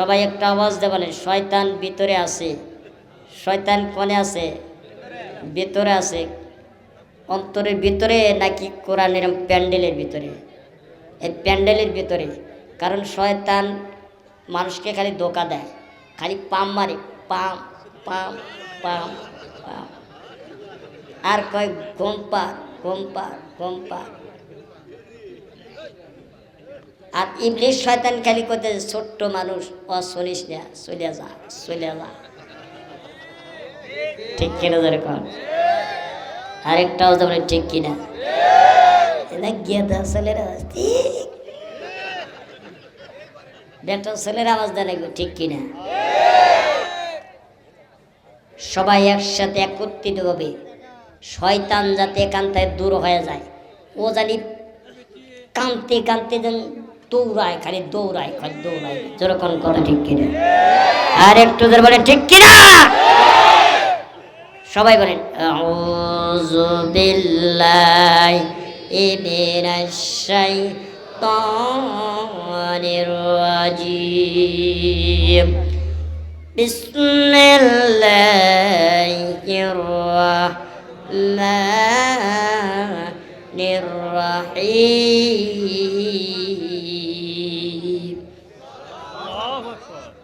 সবাই একটা আওয়াজ দিয়ে বলেন, শয়তান ভিতরে আছে। শয়তান কোনে আছে? ভিতরে আছে। অন্তরের ভিতরে নাকি কোরআনের প্যান্ডেলের ভিতরে? এই প্যান্ডেলের ভিতরে। কারণ শয়তান মানুষকে খালি ধোকা দেয়। খালি পাম মারে। পাম পাম পাম পাম। আর কয়, ঘুম পার ঘুম পার ঘুম পার। আর ইংলিশ শয়তান খালি করতে ছোট্ট মানুষ ও শুনিস না, চলে যা চলে যা। ঠিক কিনা যেরকম আরেকটাও যেমন ঠিক কিনা। এটা গেদা ছেলেরা ঠিক। বেটা ছেলের আওয়াজ দেয় সবাই একসাথে একত্রিত হবে। শয়তান যাতে থেকে দূর হয়ে যায়, ও জানি কানতে কানতে যেন দৌড়ায়, খালি দৌড়ায় খালি দৌড়ায়। যেরকম কথা ঠিক কিনা। আর একটু ধরে বলে ঠিক কিনা? সবাই বলেন বিল্লাহি মিনাশ শাইতানির রাজিম বিসমিল্লাহির রাহমানির রাহিম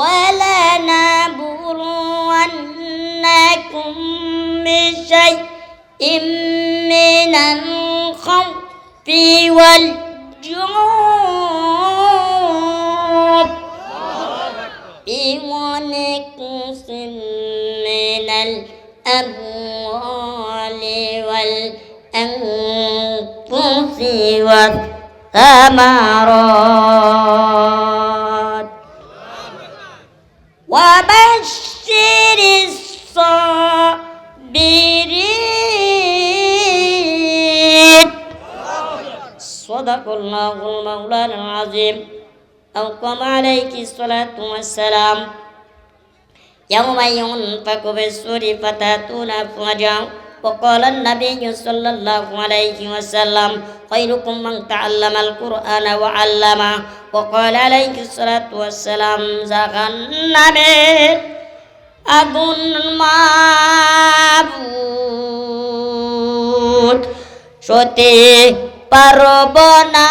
ولنبلونكم بشيء من الخوف والجوع. ونقص من الأموال والأنفس والثمرات. وبشر الصابرين. صدق الله المولى العظيم. أو عليك الصلاة والسلام. يوم ينفق بالسور فتأتون أفواجا. وقال النبي صلى الله عليه وسلم خيركم من تعلم القرآن وعلمه وقال عليه الصلاة والسلام زغ النبي আগুন মাবুদ সতে পারব না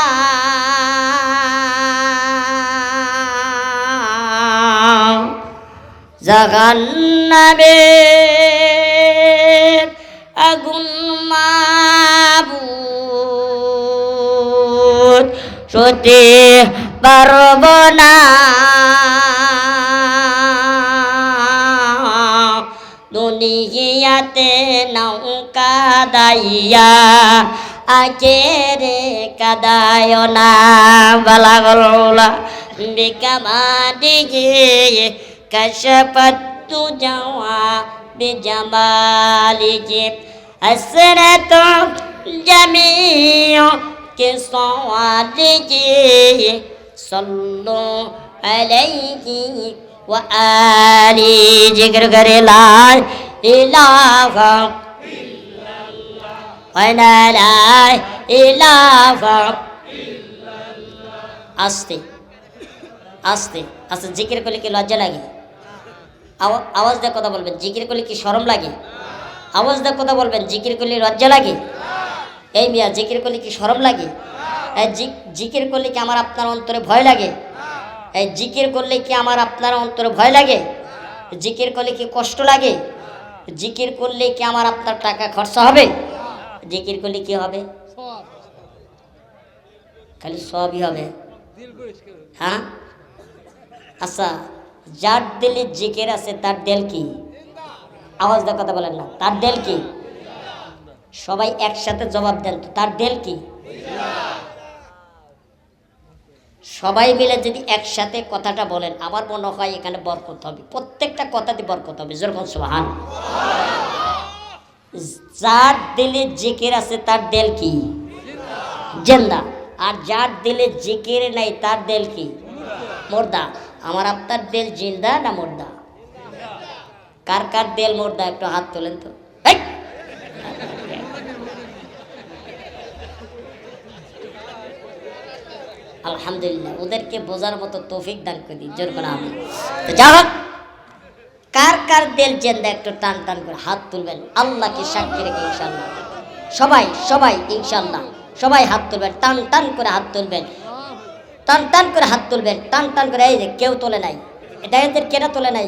জাগান্নাবে আগুন মাবুদ। সতে পারব না। দুনিয়াতে নৌকা দাইয়া আজে রে কাদায় না। বালা গলা বিকামা দিগে কাশপাত যাওয়া বেজামালিজিব حسنة جميع كصواتك صلوا عليه وآله ذكر करे لا إله ولا لا إله আস্তে আস্তে আস্তে জিকির করলে কি লজ্জা লাগে আওয়া- আওয়াজ দিয়ে কথা বলবেন জিকির করলে কি শরম লাগে আওয়াজ দিয়ে কথা বলবেন, জিকির করলে লজ্জা লাগে? এই মিয়া, জিকির করলে কি শরম লাগে? জিকির করলে কি আমার আপনার অন্তরে ভয় লাগে? এই জিকির করলে কি আমার আপনার অন্তরে ভয় লাগে? জিকির করলে কি কষ্ট লাগে? জিকির করলে কি আমার আপনার টাকা খরচা হবে? জিকির করলে কি হবে? খালি সবই হবে। হ্যাঁ? আচ্ছা যার দিলে জিকির আছে, তার দেল কি? আওয়াজ দেওয়ার কথা বলেন না। তার দেল কি? সবাই একসাথে জবাব দেন তো। তার দেল কি? সবাই মিলে যদি একসাথে কথাটা বলেন, আমার মনে হয় এখানে বরকত হবে। প্রত্যেকটা কথাতে বরকত হবে। যেরকম সোহান যার দিলে জিকির আছে, তার দেল কি? জেন্দা। আর যার দিলে জিকির নাই, তার দেল কি? মোর্দা। আমার আপনার দেল জিন্দা না মোর্দা? কার কার দেল মোর্দা, একটু হাত তোলেন তো! আলহামদুলিল্লাহ, ওদেরকে বোঝার মতো তৌফিক দান করে দিই জোর করে আমি তো যা হোক, কার কার দেল জেন্দা একটু টান টান করে হাত তুলবেন আল্লাহকে সাক্ষী রেখে ইনশাল্লাহ সবাই সবাই ইনশাল্লাহ সবাই হাত তুলবেন, টান টান করে হাত তুলবেন, টান টান করে হাত তুলবেন, টান টান করে, এই যে কেউ তোলে নাই, এটা এদের কেনা তোলে নাই?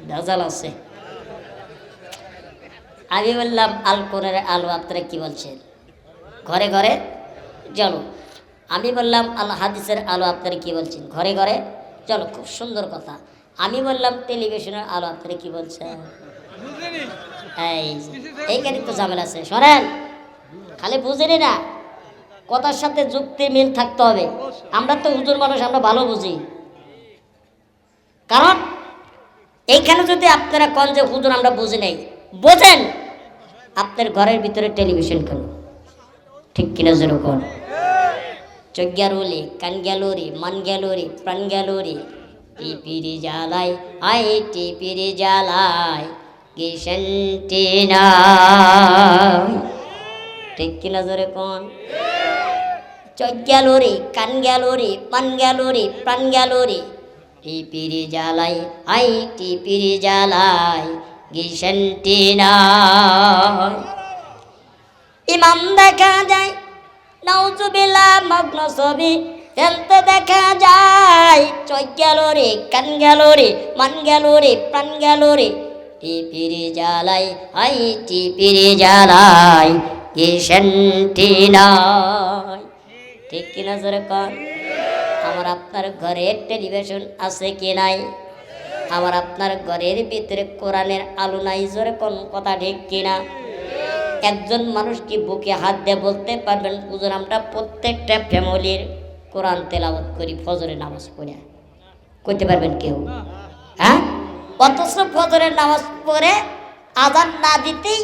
ভেজাল আছে। আমি বললাম আল কোরআনের আলো আপনারা কি বলছেন? ঘরে ঘরে চলো। আমি বললাম আল হাদিসের আলো আপনারা কি বলছেন? ঘরে ঘরে? চলো খুব সুন্দর কথা। আমি বললাম টেলিভিশনের আলো আপনারা কি বলছেন? এই এইখানে তো ঝামেলা আছে। শোনেন খালি বুঝেনি না? কথার সাথে যুক্তি মিল থাকতে হবে। আমরা তো হুজুর মানুষ আমরা ভালো বুঝি। কারণ এইখানে যদি আপনারা কন যে, হুজুর, আমরা বুঝি নাই। বোঝেন। আপনার ঘরের ভিতরে টেলিভিশন কেন? ঠিক কিনা যেরকম চোখ গেল কান? গেল রে মান গেল রে প্রাণ গেল রে টিপিরি জ্বালাই আই টিপিরি জ্বালাই কিষণটি ঠিক কিনা জোরে কোন? চোখ গেল কান গেল রে পান প্রাণ গেল রে টিপিরি জ্বালাই আই টিপিরি জ্বালাই কিষণটি নাই ইমাম দেখা যায় নৌজুবিলা মগ্ন ছবি ফেলতে দেখা যায়, চোখ গেল রে, কান গেল রে, মান গেল রে, প্রাণ গেল রে। টিপিরে জ্বালাই আই টিপিরে জ্বালাই শান্তি নাই ঠিক কিনা জোরে আমার আপনার ঘরের টেলিভিশন আছে কি নাই? আমার আপনার ঘরের ভিতরে কোরআনের আলো নাই, জোরে কোন কথা ঠিক কিনা একজন মানুষ কি বুকে হাত দিয়ে বলতে পারবেন হুজুর আমরা প্রত্যেকটা ফ্যামিলির কোরআন তেলাওয়াত করি, ফজরের নামাজ পড়ে। করতে পারবেন কেউ? হ্যাঁ? অথচ ফজরের নামাজ পড়ে আজান না দিতেই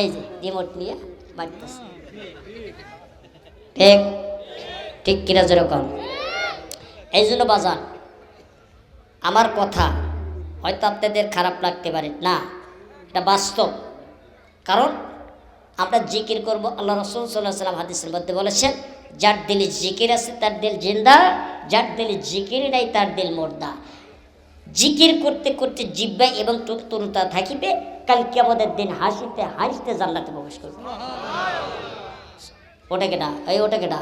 এই যে রিমোট নিয়ে বাড়তেছে। ঠিক? ঠিক কিনা যেরকম এই জন্য বাজান, আমার কথা হয়তো আপনাদের খারাপ লাগতে পারে। না, এটা বাস্তব। কারণ আমরা জিকির করব, আল্লাহ রসুল সাল্লাহ সাল্লাম হাদিসের মধ্যে বলেছেন, যার দিলে জিকির আছে, তার দিল জিন্দা, যার দিলে জিকির নাই, তার দিল মোর্দা। জিকির করতে করতে জিব্বা এবং তরুতা থাকিবে কালকে আমাদের দিন হাসিতে হাসতে জান্নাতে প্রবেশ করবে। ওটা কেটা এই ওটা কেটা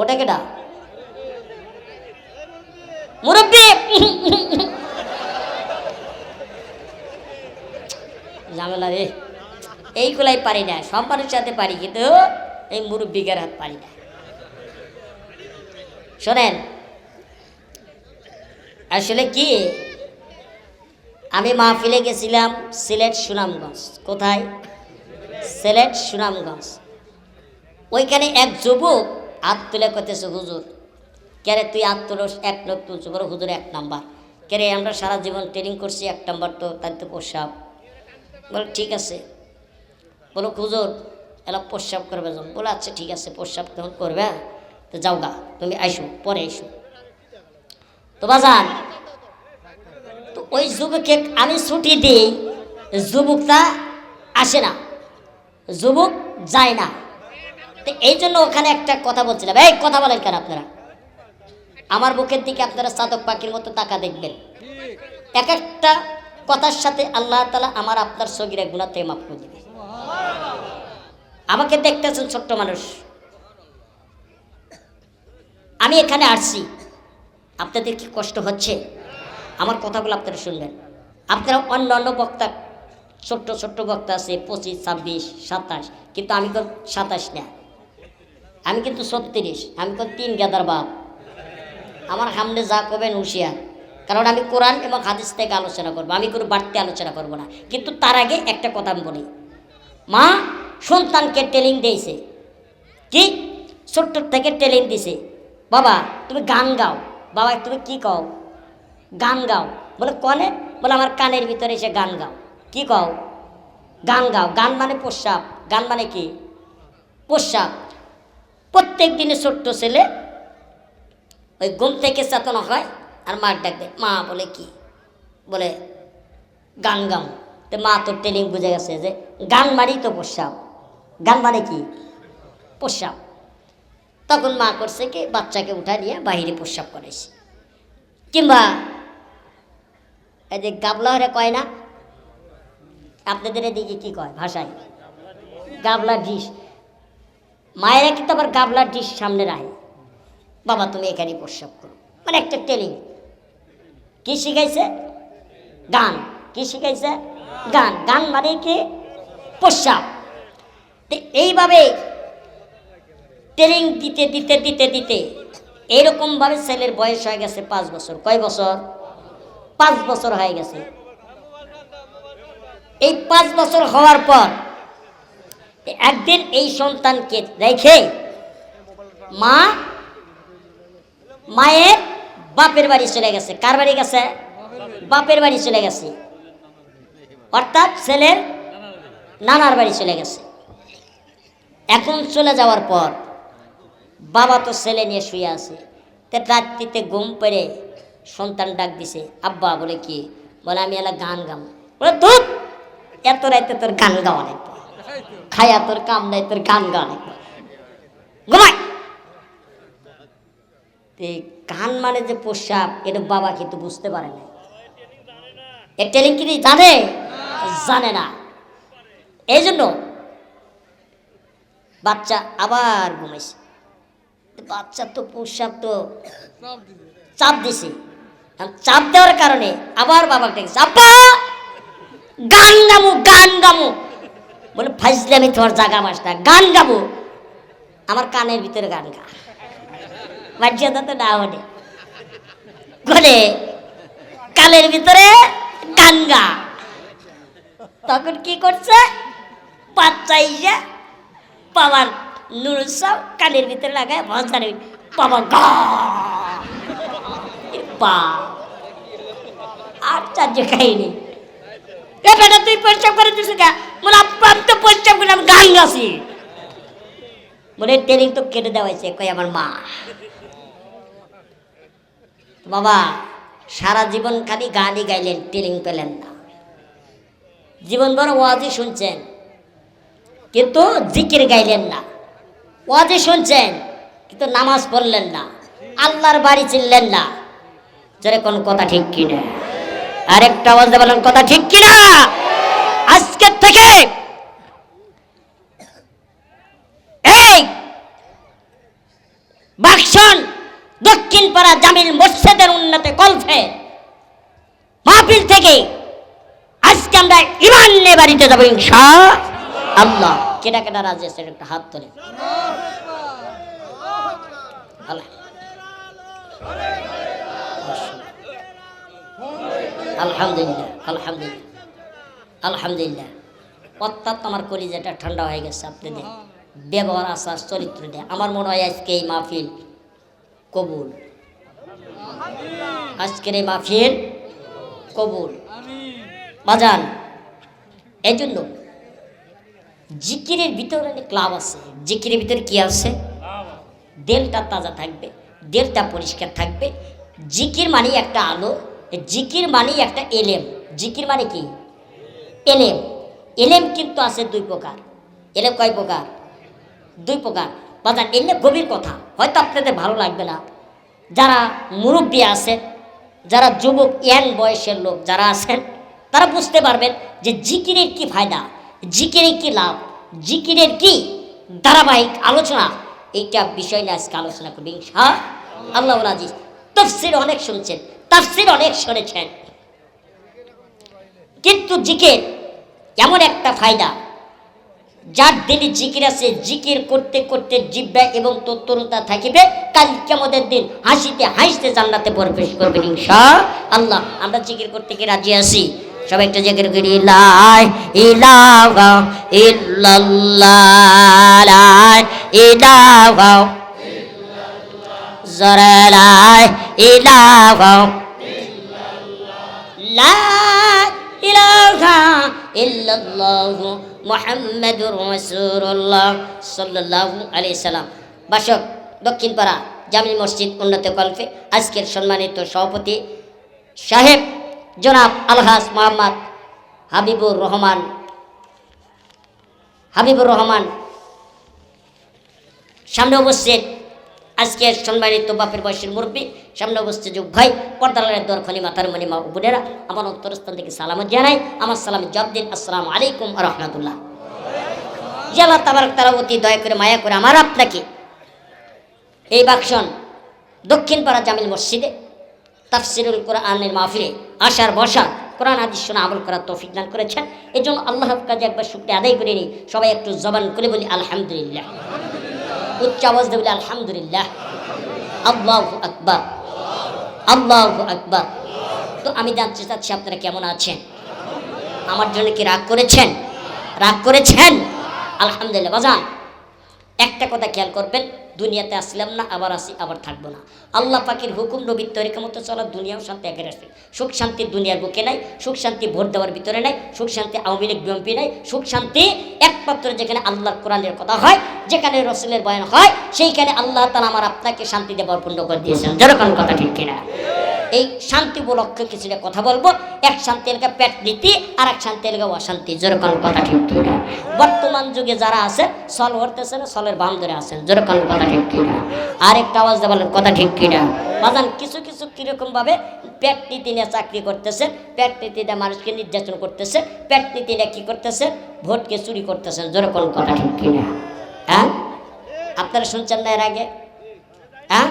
ওটা কেটা মুরব্বী! ঝামেলা রে। এইগুলাই পারি না, সব মানুষের সাথে পারি, কিন্তু এই মুরব্বিকের হাত পারি না। শোনেন, আসলে কি? আমি মাহফিলে গেছিলাম সিলেট সুনামগঞ্জ। কোথায়? সিলেট সুনামগঞ্জ। ওইখানে এক যুবক হাত তুলে করতেছে হুজুর, কেরে তুই হাত তুলস এক লোক তুলছো বড় হুজুর এক নাম্বার? কেরে আমরা সারা জীবন ট্রেনিং করছি এক নাম্বার তো, তার তো প্রস্রাব বলে, ঠিক আছে। বলো, হুজুর, এলা প্রস্রাব করবে যখন। বলে আচ্ছা ঠিক আছে প্রস্রাব তখন করবে তো যাও গা, তুমি আইসো, পরে আইসো। তো বাজান তো ওই যুবককে আমি ছুটি দিই, যুবকটা আসে না, যুবক যায় না। তো এই জন্য ওখানে একটা কথা বলছিলাম। এই কথা বলেন কেন আপনারা? আমার বুকের দিকে আপনারা সাদক পাখির মতো তাকা দেখবেন। এক একটা কথার সাথে আল্লাহ তালা আমার, আপনার সগিরা গুণা থেকে মাফ করে দিবে। আমাকে দেখতেছেন ছোট্ট মানুষ। আমি এখানে আসছি। আপনাদের কি কষ্ট হচ্ছে? আমার কথাগুলো আপনারা শুনবেন। আপনারা অন্য অন্য বক্তা, ছোট্ট ছোট্ট বক্তা আছে, পঁচিশ, ছাব্বিশ, সাতাশ, কিন্তু আমি তো সাতাশ না। আমি কিন্তু ছত্রিশ, আমি তো তিন গেদার বাপ। আমার সামনে যা করবেন হুঁশিয়ার। কারণ আমি কোরআন এবং হাদিস থেকে আলোচনা করব, আমি কোনো বাড়তি আলোচনা করব না। কিন্তু তার আগে একটা কথা আমি বলি। মা সন্তানকে ট্রেনিং দিয়েছে। কি? ছোট্ট থেকে ট্রেনিং দিছে বাবা, তুমি গান গাও। বাবা, তুমি কি কও? গান গাও। বলে, কনে? বলে, আমার কানের ভিতরে এসে গান গাও। কি কও? গান গাও। গান মানে প্রস্রাব গান মানে কি? প্রস্রাব প্রত্যেক দিনে ছোট্ট ছেলে ওই ঘুম থেকে চেতনা হয় আর মার ডাক দেয় মা, বলে কি? বলে গান গাম তো মা তো ট্রেনিং বুঝে গেছে যে গান মারি তো প্রস্রাব। গান মানে কি? প্রস্রাব। তখন মা করছে কি, বাচ্চাকে উঠা নিয়ে বাহিরে প্রস্রাব করেছে কিংবা এই যে গাবলা হরে কয় না? আপনাদের এদিকে কি কয় ভাষায়? গাবলা ডিশ। মায়েরা কিন্তু আবার গাবলা ডিশ সামনে রাখে বাবা, তুমি এখানে প্রস্রাব করো। মানে একটা ট্রেনিং কি শিখাইছে? গান। কি শিখাইছে? গান। গান মানে কি? প্রস্রাব। এইভাবে ট্রেনিং দিতে দিতে দিতে দিতে এইরকমভাবে ছেলের বয়স হয়ে গেছে পাঁচ বছর। কয় বছর? পাঁচ বছর হয়ে গেছে। এই পাঁচ বছর হওয়ার পর একদিন এই সন্তানকে রেখে মা মায়ের বাপের বাড়ি চলে গেছে। কার বাড়ি গেছে? বাপের বাড়ি চলে গেছে। অর্থাৎ ছেলের নানার বাড়ি চলে গেছে। এখন চলে যাওয়ার পর বাবা তো ছেলে নিয়ে শুয়ে আছে। তে রাত্রিতে ঘুম পেরে সন্তান ডাক দিছে, আব্বা, বলে কি? বলে, আমি এলা গান গাম। বলে দুধ এত রাইতে তোর গান গাওয়া লাগবে। খায়া তোর কাম নাই, তোর গান লাগবে ঘুমাই। গান মানে যে পোশাক, এটা বাবা কিন্তু বুঝতে পারে না এ টেলিং কি জানে? জানে না। এই জন্য বাচ্চা আবার ঘুমাইছে। বাচ্চা তো পোশাক তো চাপ দিছে। চাপ দেওয়ার কারণে আবার বাবাকে ডেকেছে, আব্বা, গান গামু গান গামু। বলে ফাইজলে আমি তোমার জাগা মাসটা গান গাবো। আমার কানের ভিতরে গান গা। বাচ্চাটা তো না হলে। বলে, কানের ভিতরে গান গা। তখন কি করছে? বাচ্চা বাবার নুর সব কানের ভিতরে লাগায় ভজারে বাবা গা! আর চার্য খাইনি বেটা, তুই পরিশ্রম করে দিস কা বলে তো পরিশ্রম করে আমি বলে ট্রেনিং তো কেটে দেওয়া হয়েছে। কই আমার মা। বাবা, সারা জীবন খালি গানই গাইলেন, ট্রেনিং পেলেন না। জীবন বড় ওয়াজই শুনছেন, কিন্তু জিকির গাইলেন না। ওয়াজে শুনছেন, কিন্তু নামাজ পড়লেন না। আল্লাহর বাড়ি চিনলেন না। যারা কোন কথা ঠিক কিনা। আরেকটা আওয়াজ বলেন, কথা ঠিক কিনা? আজকের থেকে এই বাক্সন দক্ষিণ পাড়া জামিল মসজিদের উন্নতে কলফে মাহফিল থেকে আজকে আমরা ইমান নিয়ে বাড়িতে যাব ইনশা আল্লাহ। কেটা কেটা রাজি আছে? একটা হাত আল্লাহ। আলহামদুলিল্লাহ আলহামদুলিল্লাহ। আলহামদুলিল্লাহ। অর্থাৎ আমার কলিজাটা ঠান্ডা হয়ে গেছে আপনাদের। ব্যবহার, আচার, চরিত্র দিয়ে আমার মনে হয় আজকে এই মাহফিল কবুল। আজকের এই মাহফিল কবুল। বাজান এই জন্য জিকিরের ভিতরে অনেক লাভ আছে। জিকিরের ভিতরে কি আছে? দেলটা তাজা থাকবে, দেলটা পরিষ্কার থাকবে। জিকির মানে একটা আলো, জিকির মানে একটা এলেম। জিকির মানে কি? এলেম। এলেম কিন্তু আছে দুই প্রকার। এলেম কয় প্রকার? দুই প্রকার। বাজার এলে গভীর কথা। হয়তো আপনাদের ভালো লাগবে না। যারা মুরব্বী আছেন, যারা যুবক, ইয়াং বয়সের লোক যারা আছেন, তারা বুঝতে পারবেন যে জিকিরের কি ফায়দা, জিকিরের কি লাভ, জিকিরের কি ধারাবাহিক আলোচনা। এইটা বিষয় নিয়ে আজকে আলোচনা করবি হ্যাঁ আল্লাহ আজিজ তফসির অনেক শুনছেন, তাফসির অনেক শুনেছেন। কিন্তু জিকির এমন একটা ফায়দা। যার দিনে জিকির আছে, জিকির করতে করতে জিব্বা এবং তত্তরতা থাকিবে। কাল কেমদের দিন হাসিতে হাসতে জান্নাতে প্রবেশ করবেন ইনশা আল্লাহ। আমরা জিকির করতে কি রাজি আছি। সবাই একটা জিকির করি লাই লা ইলাহা ইল্লাল্লাহু মুহাম্মাদুর রাসূলুল্লাহ সাল্লাল্লাহু আলাইহি সাল্লাম। বাসক, দক্ষিণপাড়া জামিল মসজিদ উন্নত কল্পে আজকের সম্মানিত সভাপতি সাহেব জনাব আলহাস মোহাম্মদ হাবিবুর রহমান। হাবিবুর রহমান, সামনে উপস্থিত আজকের সম্মানিত বাপের বয়সের মুরব্বী, সামনে উপস্থিত যুগ ভাই পর্দালের দর খনি মাথার মনি মা বোনেরা, আমার অন্তরস্থান থেকে সালামত জানাই। আমার সালাম জব দিন। আসসালামু আলাইকুম রহমতুল্লাহ। জেলা তাবারক তারা অতি দয়া করে, মায়া করে আমার আপনাকে এই বাক্সন দক্ষিণ পাড়া জামিল মসজিদে তাফসিরুল কোরআনের মাহফিলে আসার বসা কোরআন আদি শোনা আমল করার তৌফিক দান করেছেন। এই জন্য আল্লাহর কাজে একবার শুক্রিয়া আদায় করে নিই। সবাই একটু জবান করে বলি, আলহামদুলিল্লাহ। উচ্চ আওয়াজ দেবলে বলি, আলহামদুলিল্লাহ। আল্লাহ আকবার। আল্লাহ আকবার। তো আমি জানতে চাচ্ছি, আপনারা কেমন আছেন? আমার জন্য কি রাগ করেছেন? রাগ করেছেন? আলহামদুলিল্লাহ, বাজান। একটা কথা খেয়াল করবেন দুনিয়াতে আসলাম না, আবার আসি, আবার থাকব না। আল্লাহ পাখির হুকুম নবীর তরিকা মতো চলা, দুনিয়াও শান্তি একের আসবে। সুখ শান্তি দুনিয়ার বুকে নাই, সুখ শান্তি ভোট দেওয়ার ভিতরে নাই, সুখ শান্তি আওয়ামী লীগ বিএমপি নাই, সুখ শান্তি একমাত্র যেখানে আল্লাহর কোরআনের কথা হয়, যেখানে রসুলের বয়ান হয়, সেইখানে আল্লাহ তালা আমার আপনাকে শান্তি দেওয়ার পূর্ণ করে দিয়েছেন। যেরকম কথা ঠিক কিনা? এই শান্তি উপলক্ষে কিছুটা কথা বলব। এক শান্তি এলাকা পেট নীতি আর এক শান্তি এলাকা অশান্তি। যেরকম কথা ঠিক কিনা? বর্তমান যুগে যারা আছে, সল করতেছে না, সলের বাম ধরে আছেন। যেরকম কথা ঠিক কিনা? আর একটা আওয়াজ বলেন, কথা ঠিক কিনা? বাজান, কিছু কিছু কীরকম ভাবে পেট নীতি নিয়ে চাকরি করতেছে পেট নীতি নিয়ে মানুষকে নির্যাতন করতেছে পেট নীতি নিয়ে কি করতেছে ভোটকে চুরি করতেছেন। যেরকম কথা ঠিক কিনা? হ্যাঁ? আপনারা শুনছেন না এর আগে? হ্যাঁ?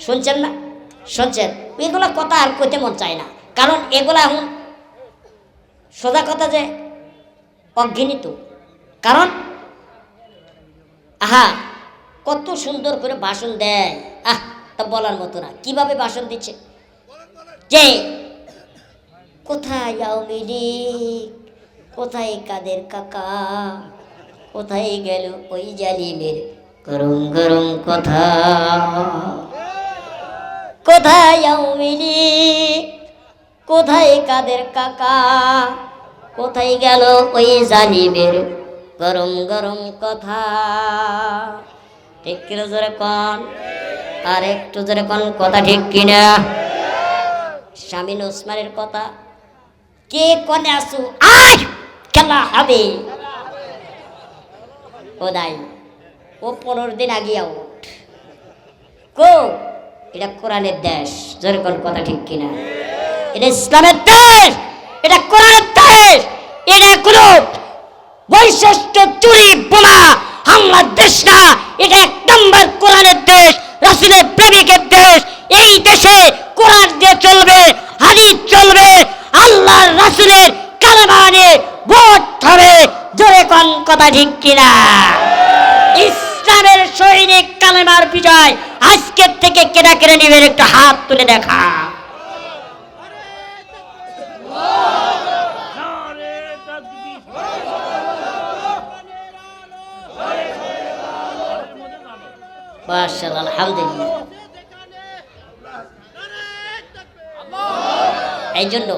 শুনছেন না? শুনছেন এগুলো কথা আর কইতে মন চায় না। কারণ এগুলা এখন সোজা কথা যে অজ্ঞানিত কারণ, আহা, কত সুন্দর করে ভাষণ দেয়। আহ, তা বলার মতো না। কীভাবে ভাষণ দিচ্ছে? যে, কোথায় আওয়ামী লীগ? কোথায় কাদের কাকা? কোথায় গেল ওই জালিমের গরম গরম কথা? কোথায় লীগ কোথায় কাদের কাকা? কোথায় গেল ওই জালিমের গরম গরম কথা? ঠিক কিনা জোরে কন? আর একটু জোরে কন, কথা ঠিক কিনা? স্বামীন ওসমানের কথা, কে কনে আসু? আর খেলা হবে। ও দাই, ও পনেরো দিন আগে আউট কো? এটা কোরআনের দেশ। যেরকম কথা ঠিক কিনা? এটা ইসলামের দেশ, এটা কোরআনের দেশ, এটা কোনো বৈশিষ্ট্য চুরি, বোমা, হামলার দেশ না। এটা এক নম্বর কোরআনের দেশ, রাসুলের প্রেমিকের দেশ। এই দেশে কোরআন দিয়ে চলবে, হাদিস চলবে, আল্লাহর রাসুলের কালামানে ভোট হবে। জোরে কোন কথা ঠিক কিনা? ইসলামের সৈনিক কালেমার বিজয় আজকের থেকে কেনা কেড়ে নিবেন একটু হাত তুলে দেখা। এই জন্য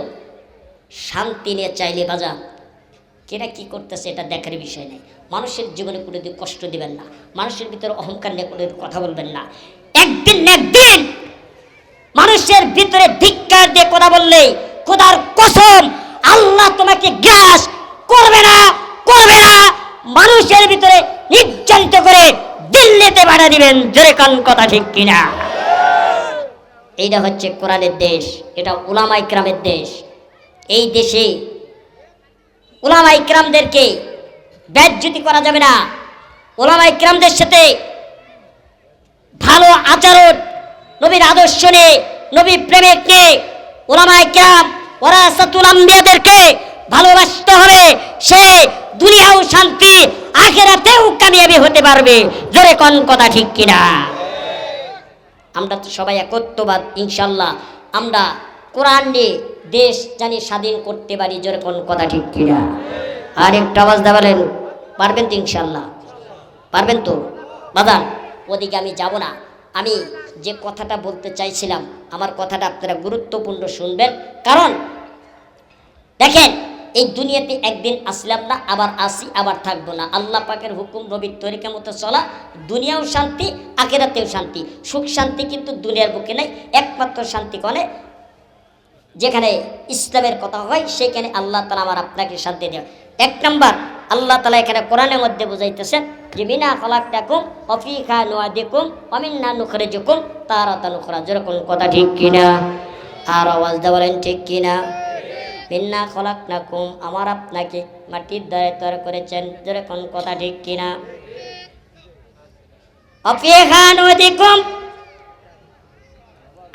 শান্তি নিয়ে চাইলে বাজার কেরা কি করতেছে এটা দেখার বিষয় নেই। মানুষের জীবনে কোনো দিন কষ্ট দিবেন না। মানুষের ভিতরে অহংকার নিয়ে কোনো কথা বলবেন না। একদিন একদিন মানুষের ভিতরে ধিক্কার দিয়ে কথা বললে খোদার কসম আল্লাহ তোমাকে গ্রাস করবে না করবে না। মানুষের ভিতরে নির্যাতিত করে দিল্লিতে বাড়া দিবেন। জোরে কান কথা ঠিক কিনা? এইটা হচ্ছে কোরআনের দেশ। এটা উলামা ইকরামের দেশ। এই দেশে উলামা ইকরামদেরকে ব্যাজ্যুতি করা যাবে না, ওলামা ইকরামদের সাথে ভালো আচরণ, নবীর আদর্শ নিয়ে নবী প্রেমিক নিয়ে ওলামা ইকরাম ওরা সাতুল আম্বিয়াদেরকে ভালোবাসতে হবে সে দুনিয়াও শান্তি, আখেরাতেও কামিয়াবি হতে পারবে। জোরে কোন কথা ঠিক কিনা? আমরা তো সবাই একত্রবাদ ইনশাল্লাহ আমরা কোরআন নিয়ে দেশ জানি স্বাধীন করতে পারি জোরে কোন কথা ঠিক কিনা। আর একটা আওয়াজ দেওয়ালেন পারবেন তো ইনশাল্লাহ পারবেন তো? বাদান ওদিকে আমি যাব না। আমি যে কথাটা বলতে চাইছিলাম, আমার কথাটা আপনারা গুরুত্বপূর্ণ শুনবেন। কারণ, দেখেন, এই দুনিয়াতে একদিন আসলাম না, আবার আসি, আবার থাকব না। আল্লাহ পাকের হুকুম রবির তরিকা মতো চলা, দুনিয়াও শান্তি, আখেরাতেও শান্তি। সুখ শান্তি কিন্তু দুনিয়ার বুকে নেই, একমাত্র শান্তি কনে? যেখানে ইসলামের কথা হয়, সেখানে আল্লাহ তালা আমার আপনাকে শান্তি দেয় এক নম্বর, আল্লাহ তালা এখানে কোরআনের মধ্যে বুঝাইতেছেন যে বিনা ফলাক অফি খা নোয়া দেখুম অমিন্না নুখরে জুকুম তার নুখরা যেরকম কথা ঠিক কিনা? আর আওয়াজ দেওয়ালেন ঠিক কিনা? বিন্না খলাক নাকুম আমার আপনাকে মাটির দ্বারে তৈরি করেছেন। যেরকম কথা ঠিক কিনা?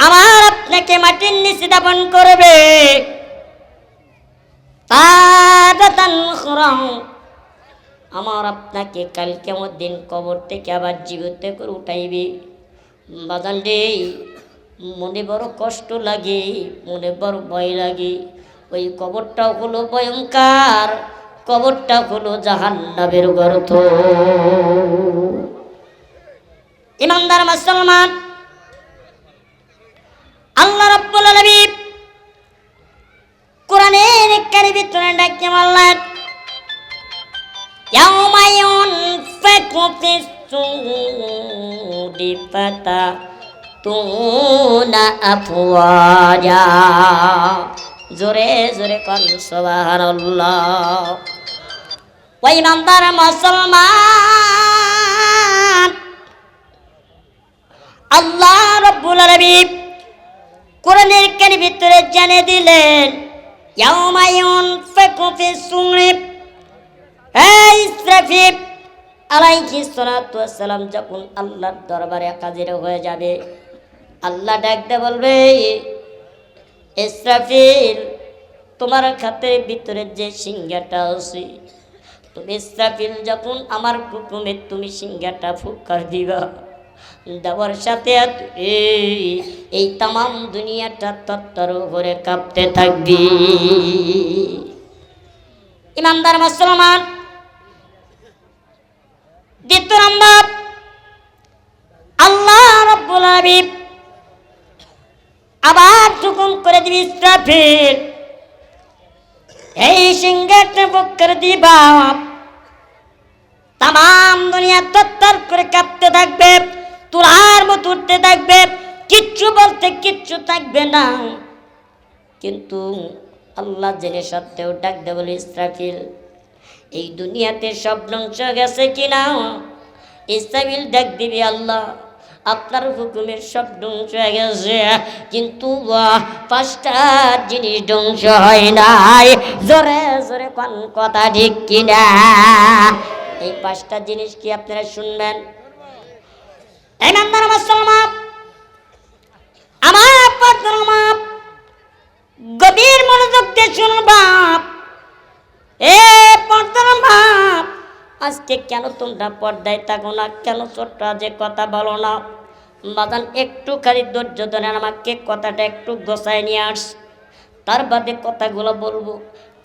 আমার আপনাকে মাটির নিচে দাপন করবে। আমার আপনাকে কাল কেমন দিন কবর থেকে আবার জীবিত করে উঠাইবে। বাজান রে, মনে বড় কষ্ট লাগে, মনে বড় ভয় লাগে। ওই কবরটাও হলো ভয়ঙ্কর, কবরটা হলো জাহান্নাবের গর্ত। ইমানদার মুসলমান আল্লাহ রাব্বুল আলামিন কোরআনের একখানে ভিতরে ডাকে বললেন ইয়াউমা ইউনফাকু ফিস সুরি ফাতা তুনা আফওয়াজা। জোরে জোরে কন, সুবহানাল্লাহ। ওই ইমানদার মুসলমান, আল্লাহ রাব্বুল আলামিন কোরআনের কানে ভিতরে জানে দিলেন? ইয়াউমায়ুন ফাকুফি সুরি এই ইসরাফিল আলাইহিস সালাতু ওয়াসসালাম যখন আল্লাহর দরবারে হাজির হয়ে যাবে, আল্লাহ ডাকতে বলবে, ইসরাফিল, তোমার খাতের ভিতরে যে সিংহাটা আছে, তুমি ইসরাফিল, যখন আমার হুকুমে তুমি সিংহাটা ফুৎকার দিবা। দেওয়ার সাথে এই- তাম দুনিয়াটা তত্তর উপরে কাঁপতে থাকবি। ইমানদার মুসলমান, দ্বিতীয় নম্বর, আল্লাহ রব্বুল আবার হুকুম করে দিবি ইসরাফিল, এই সিংহাটা বুক দিবা তাম দুনিয়া তত্তর করে কাঁপতে থাকবে। তোলার মতো উঠতে থাকবে, কিচ্ছু বলতে কিচ্ছু থাকবে না। কিন্তু আল্লাহ জেনে সত্ত্বেও ডাক দে বলে, ইসরাফিল, এই দুনিয়াতে সব ধ্বংস গেছে কিনা? ইসরাফিল ডাক দিবি, আল্লাহ, আপনার হুকুমের সব ধ্বংস হয়ে গেছে। কিন্তু পাঁচটা জিনিস ধ্বংস হয় নাই। জোরে জোরে কোন কথা ঠিক কিনা? এই পাঁচটা জিনিস কি আপনারা শুনবেন? এই নাম্বার মুসলমান আমার পত্রমা গভীর মনোযোগ দিয়ে শুনবা এ পত্রমা আজকে কেন তোমরা পর্দায় থাকো না? কেন ছোট্ট যে কথা বলো না? বাদান একটু খালি ধৈর্য ধরে আমাকে কথাটা একটু গোছায় নিয়ে আস। তার বাদে কথাগুলো বলব।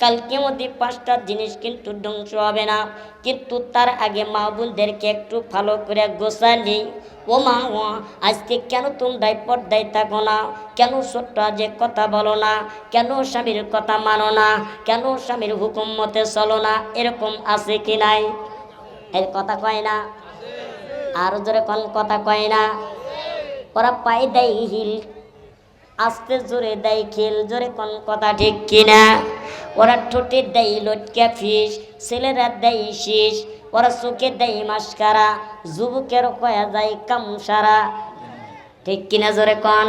কালকে মধ্যে পাঁচটা জিনিস কিন্তু ধ্বংস হবে না। কিন্তু তার আগে মা বোনদেরকে একটু ভালো করে গোছালি ও মা, ও, আজকে কেন তোমরাই পর্দায় থাকো না? কেন ছোট্ট যে কথা বলো না? কেন স্বামীর কথা মানো না? কেন স্বামীর হুকুম মতে চলো না? এরকম আছে কি নাই? এর কথা কয় না? আর জোরে কোন কথা কয় না? ওরা পায়ে দেয় হিল, আস্তে জোরে দেয় খেল। জোরে কোন কথা ঠিক কিনা ওরা ঠোঁটে দেয় লটকা ফিস ছেলেরা দেয় শীষ ওরা চোখে দেয় মাস্কারা যুবকের কয়া যায় কাম কামসারা। ঠিক কিনা জোরে কন?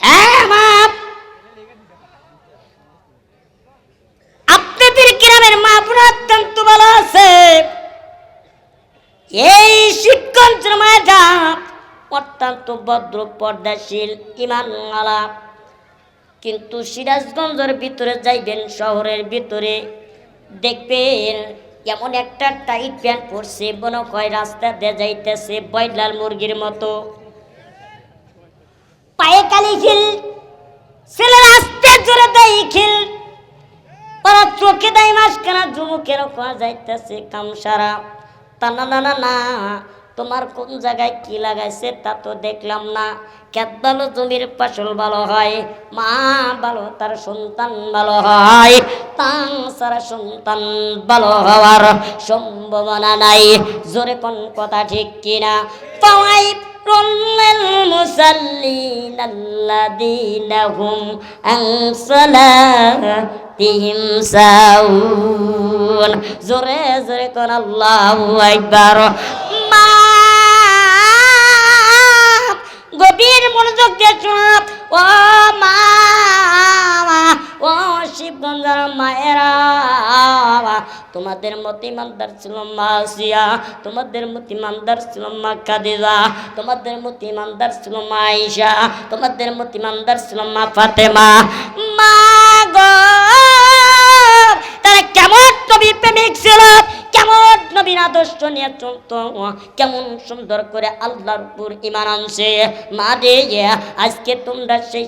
হ্যাঁ, অত্যন্ত ভালো আছে। এই অত্যন্ত ভদ্র পর্দাশীল ইমানওয়ালা। কিন্তু সিরাজগঞ্জের ভিতরে যাইবেন, শহরের ভিতরে দেখবেন এমন একটা টাইট প্যান্ট পরছে, মনে কয় রাস্তা দিয়ে যাইতেছে বয়লাল মুরগির মতো। পায়ে কালি খিল ছেলে রাস্তার জোরে দেয় খিল। ওরা চোখে দেয় মাসখানা যুবকের কোয়া যাইতেছে কামসারা। তা না না না না তোমার কোন জায়গায় কি লাগাইছে তা তো দেখলাম না খেত ভালো জমির ফসল ভালো হয় মা ভালো তার সন্তান ভালো হয় তাং সারা সন্তান ভালো হওয়ার সম্ভাবনা নাই জোরে কোন কথা ঠিক কিনা পাওয়াই المصلين الذين هم عن صلاتهم ساهون জোরে জোরে কোন আল্লাহু গভীর মনোযোগ দিয়ে শোনা ও মা ও শিবগঞ্জের মায়েরা তোমাদের মতো ইমানদার ছিল মা তোমাদের মতো ইমানদার ছিল মা কাদিজা তোমাদের মতো ইমানদার ছিল মা আইসা তোমাদের মতো ইমানদার ছিল মা ফাতেমা। মা গো তারা কেমন প্রেমিক ছিল কেমন নবীর আদর্শ নিয়ে চলত? কেমন সুন্দর করে আল্লাহর ইমান আনছে? মা আজকে তোমরা সেই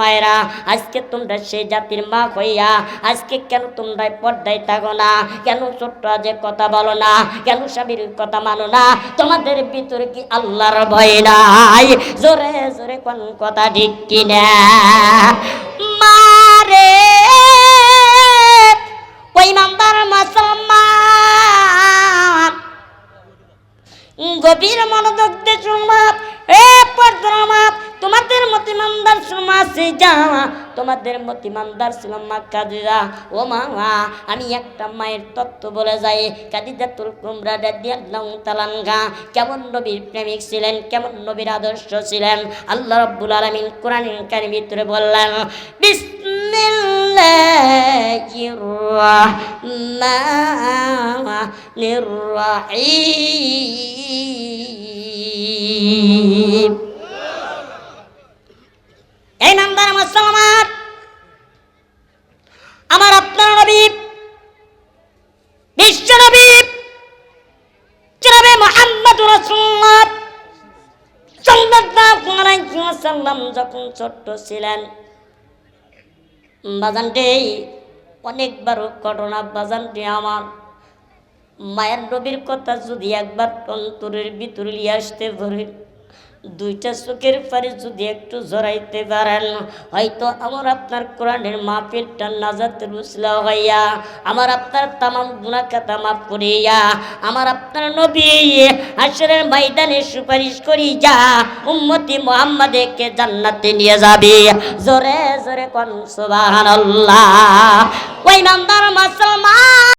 মায়েরা, আজকে তোমরা সেই জাতির মা হইয়া, আজকে কেন তোমরা পর্দায় থাকো না? কেন ছোট্ট যে কথা বলো না? কেন স্বামীর কথা মানো না? তোমাদের ভিতরে কি আল্লাহর ভয় নাই? জোরে জোরে কোন কথা ঠিক কিনা? মারে ওই নাম্বার মুসলমান? গভীর মনোযোগ দিয়ে শুনবা এ পর্দমা তোমাদের মতি মান্দার সুমাসে যা, তোমাদের মতি মান্দার সুলম্মা কাদিরা ও মা, আমি একটা মায়ের তত্ত্ব বলে যাই। কাদিজা তুল কুমরা তাআলা কেমন নবীর প্রেমিক ছিলেন, কেমন নবীর আদর্শ ছিলেন? আল্লাহ রাব্বুল আলামিন কোরআনের কারিমের ভিতরে বললেন, বিসমিল্লাহির রাহিম। যখন ছোট্ট ছিলেন বাজানটি অনেকবার ঘটনা। বাজানটি আমার মায়ের নবীর কথা যদি একবার অন্তরের ভিতরে নিয়ে আসতে পারে। দুইটা চোখের পারে যদি একটু জড়াইতে পারেন, হয়তো আমার আপনার কোরআনের মাহফিলটা নাজাতের উসলা হইয়া, আমার আপনার তামাম গুণাখাতা মাফ করিয়া, আমার আপনার নবী হাসরের ময়দানে সুপারিশ করি যা উম্মতি মোহাম্মদকে জান্নাতে নিয়ে যাবে। জোরে জোরে কোন সুবহানাল্লাহ। ওই নামদার মুসলমান!